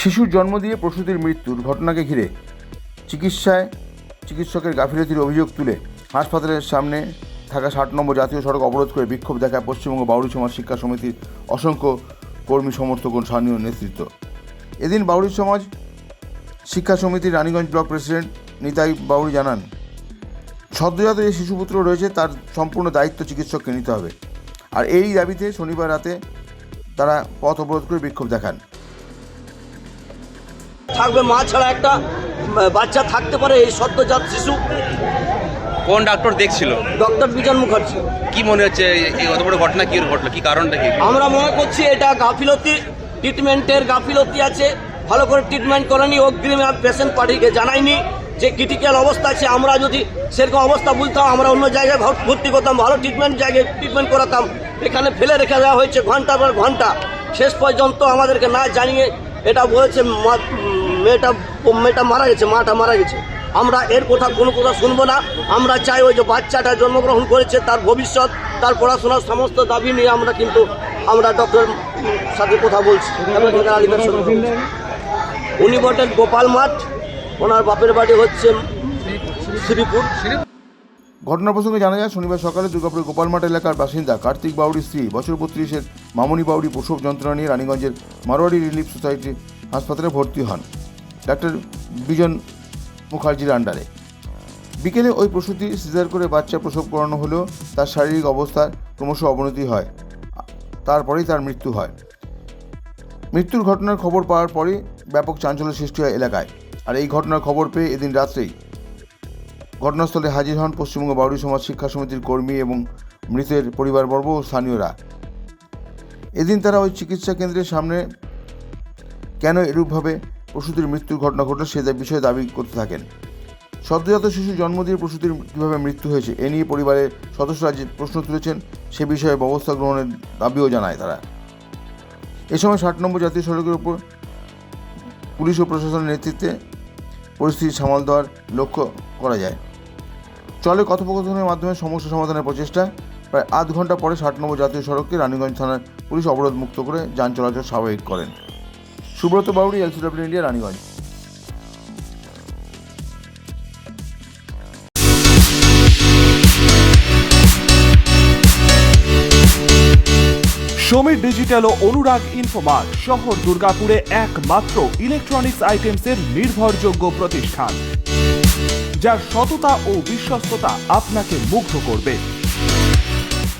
শিশুর জন্ম দিয়ে প্রসূতির মৃত্যুর ঘটনাকে ঘিরে চিকিৎসায় চিকিৎসকের গাফিলতির অভিযোগ তুলে হাসপাতালের সামনে থাকা ষাট নম্বর জাতীয় সড়ক অবরোধ করে বিক্ষোভ দেখায় পশ্চিমবঙ্গ বাউরি সমাজ শিক্ষা সমিতির অসংখ্য কর্মী সমর্থক ও স্থানীয় নেতৃত্ব। এদিন বাউরি সমাজ শিক্ষা সমিতির রানীগঞ্জ ব্লক প্রেসিডেন্ট নিতাই বাউরি জানান, সদ্যজাত যে শিশুপুত্র রয়েছে তার সম্পূর্ণ দায়িত্ব চিকিৎসককে নিতে হবে। আর এই দাবিতে শনিবার রাতে তারা পথ অবরোধ করে বিক্ষোভ দেখান। থাকবে মা ছাড়া একটা বাচ্চা থাকতে পারে এই সদ্যজাত শিশু। কোন ডাক্তার দেখছিল? ডক্টর বিজন মুখার্জি। কি মনে হচ্ছে এই- অত বড় ঘটনা কি ঘটলো? কি কারণটা কি? আমরা মনে করছি এটা গাফিলতি ট্রিটমেন্টের গাফিলতি আছে। ভালো করে ট্রিটমেন্ট করেনি অগ্রিম পেশেন্ট পার্টিকে জানায়নি যে ক্রিটিক্যাল অবস্থা আছে। আমরা যদি সেরকম অবস্থা বুঝতাম আমরা অন্য জায়গায় ভর্তি করতাম ভালো ট্রিটমেন্ট জায়গায় ট্রিটমেন্ট করাতাম এখানে ফেলে রেখে দেওয়া হয়েছে ঘণ্টা পর ঘণ্টা। শেষ পর্যন্ত আমাদেরকে না জানিয়ে এটা বলেছে মেয়েটা মেয়েটা মারা গেছে, মাটা মারা গেছে। আমরা এর কথা, কোনো কথা শুনব না। আমরা চাই ওই যে বাচ্চাটা জন্মগ্রহণ করেছে, তার ভবিষ্যৎ, তার পড়াশোনার সমস্ত দাবি নিয়ে আমরা কিন্তু, আমরা ডক্টর সাথে কথা বলছি। উনি বটেন গোপাল মাঠ, ওনার বাপের বাড়ি হচ্ছে শ্রীপুর। ঘটনা প্রসঙ্গে জানা যায়, শনিবার সকালে দুর্গাপুরের গোপালমাট এলাকার বাসিন্দা কার্তিক বাউরির স্ত্রী, বছর বত্রিশের মামনি বাউরি প্রসব যন্ত্রণা নিয়ে রানীগঞ্জের মারোয়াড়ি রিলিফ সোসাইটি হাসপাতালে ভর্তি হন। ডাক্তার বিজন মুখার্জির আন্ডারে। বিকেলে ওই প্রসূতি সিজার করে বাচ্চা প্রসব করানো হলেও তার শারীরিক অবস্থার ক্রমশ অবনতি হয়। তারপরেই তার মৃত্যু হয়। মৃত্যুর ঘটনার খবর পাওয়ার পরই ব্যাপক চাঞ্চল্য সৃষ্টি হয় এলাকায়। আর এই ঘটনার খবর পেয়ে এদিন রাত্রেই ঘটনাস্থলে হাজির হন পশ্চিমবঙ্গ বাউরি সমাজ শিক্ষা সমিতির কর্মী এবং মৃতের পরিবারবর্গ ও স্থানীয়রা। এদিন তারা ওই চিকিৎসা কেন্দ্রের সামনে কেন এরূপভাবে প্রসূতির মৃত্যুর ঘটনা ঘটল সে বিষয়ে দাবি করতে থাকেন। সদ্যজাত শিশু জন্ম দিয়ে প্রসূতির কীভাবে মৃত্যু হয়েছে, এ নিয়ে পরিবারের সদস্যরা যে প্রশ্ন তুলেছেন, সে বিষয়ে ব্যবস্থা গ্রহণের দাবিও জানায় তারা। এ সময় ষাট নম্বর জাতীয় সড়কের উপর পুলিশ ও প্রশাসনের নেতৃত্বে পরিস্থিতি সামাল দেওয়ার লক্ষ্য করা যায়। চলে কথোপকথনের মাধ্যমে সমস্যা সমাধানের প্রচেষ্টা। প্রায় আধ ঘণ্টা পরে ষাট নম্বর জাতীয় সড়ককে রানীগঞ্জ থানার পুলিশ অবরোধ মুক্ত করে যান চলাচল স্বাভাবিক করেন। Subrata Bauri LCW India Raniganj. Samir digital ও অনুরাগ ইনফোমার্ট শহর দুর্গাপুরে একমাত্র ইলেকট্রনিক্স আইটেমসের নির্ভরযোগ্য প্রতিষ্ঠান, যার সততা ও বিশ্বস্ততা আপনাকে মুগ্ধ করবে।